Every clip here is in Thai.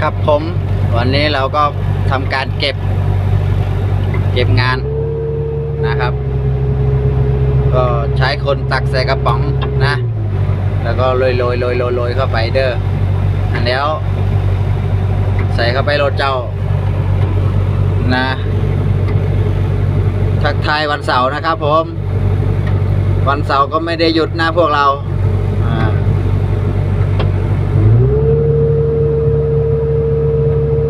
ครับผมวันนี้เราก็ทำการเก็บ เก็บงานนะครับ ก็ใช้คนตักใส่กระป๋องนะ แล้วก็โรยโรยโรยโรยโรยเข้าไปเด้ออันแล้ว ใส่เข้าไปรถเจ้านะทักทายวันเสาร์นะครับผม วันเสาร์ก็ไม่ได้หยุดนะพวกเราอ่า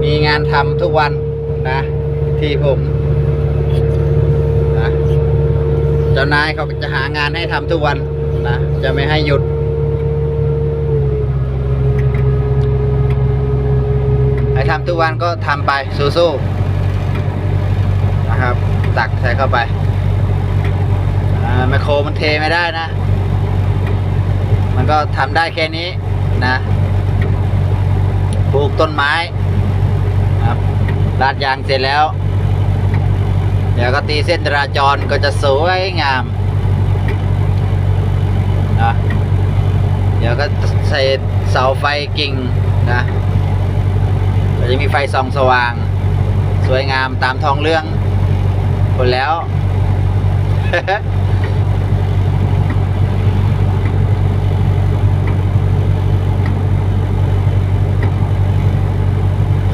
มีงานทำทุกวันนะ ที่ผมนะเจ้านายเขาจะหางานให้ทำทุกวันนะจะไม่ให้หยุด ให้ทำทุกวันก็ทำไปสู้ๆนะครับ ตักใส่เข้าไปไมโครมันเทไม่ได้นะ มันก็ทำได้แค่นี้นะ ปลูกต้นไม้ ลาดยางเสร็จแล้ว เดี๋ยวก็ตีเส้นจราจรก็จะสวยงามนะเดี๋ยวก็ใส่เสาไฟกิ่งนะก็จะมีไฟส่องสว่าง สวยงามตามท้องเรื่องคนแล้ว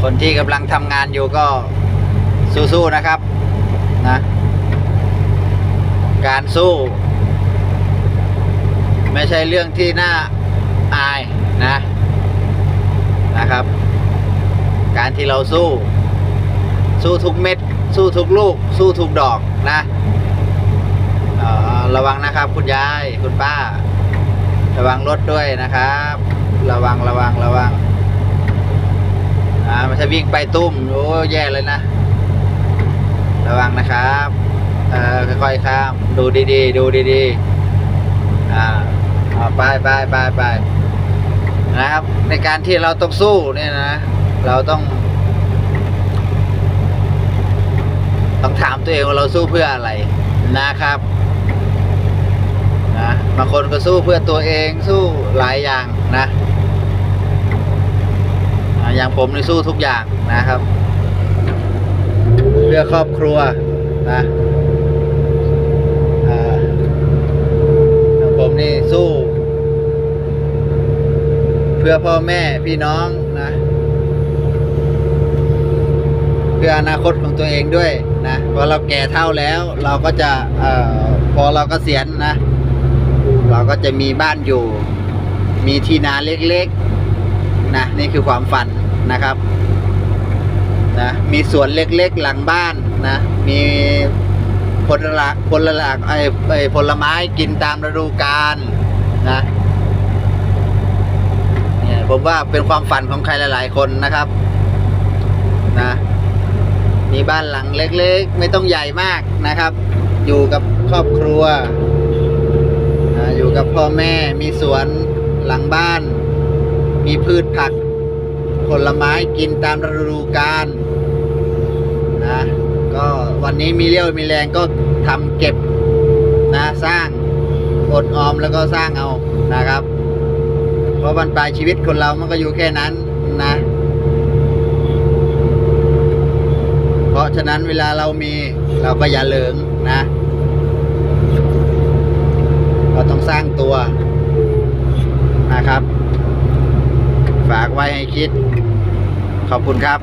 คนที่กำลังทำงานอยู่ก็สู้ๆนะครับนะการสู้ ไม่ใช่เรื่องที่น่าอายนะนะครับ การที่เราสู้ สู้ทุกเม็ด สู้ทุกลูก สู้ทุกดอกนะระวังนะครับ คุณยายคุณป้า ระวังรถด้วยนะครับ ระวังระวังระวัง อ่ามันจะวิ่งไปตุ้มโอ้แย่เลยนะ ระวังนะครับเออค่อยๆข้ามดูดีๆ ดูดีๆอ่าเอาไปไปไปไปนะครับ ในการที่เราต้องสู้เนี่ยนะ เราต้อง ต้องถามตัวเองว่าเราสู้เพื่ออะไรนะครับนะบางคนก็สู้เพื่อตัวเองสู้หลายอย่างนะ อย่างผมนี่สู้ทุกอย่างนะครับ เพื่อครอบครัวนะผมนี่สู้ เพื่อพ่อแม่พี่น้องนะ เพื่ออนาคตของตัวเองด้วยนะพอเราแก่เท่าแล้ว เราก็จะเอ่อพอเราก็เสียณนะ เราก็จะมีบ้านอยู่ มีที่นาเล็กๆนะนี่คือความฝัน นะครับนะมีสวนเล็กๆหลังบ้านนะมีผลละผลละไอ้ไอ้ผลไม้กินตามฤดูกาลนะเนี่ยผมว่าเป็นความฝันของใครหลายๆคนนะครับนะมีบ้านหลังเล็กๆ ไม่ต้องใหญ่มากนะครับ อยู่กับครอบครัวนะอยู่กับพ่อแม่มีสวนหลังบ้าน มีพืชผัก ผลไม้กินตามฤดูกาลนะก็วันนี้มีเรี่ยวมีแรงก็ทำเก็บนะสร้างอดออมแล้วก็สร้างเอานะครับ เพราะบรรปลายชีวิตคนเรามันก็อยู่แค่นั้นนะ เพราะฉะนั้นเวลาเรามีเราก็อย่าเหลิงนะเราต้องสร้างตัวนะครับ ฝากไว้ให้คิด ขอบคุณครับ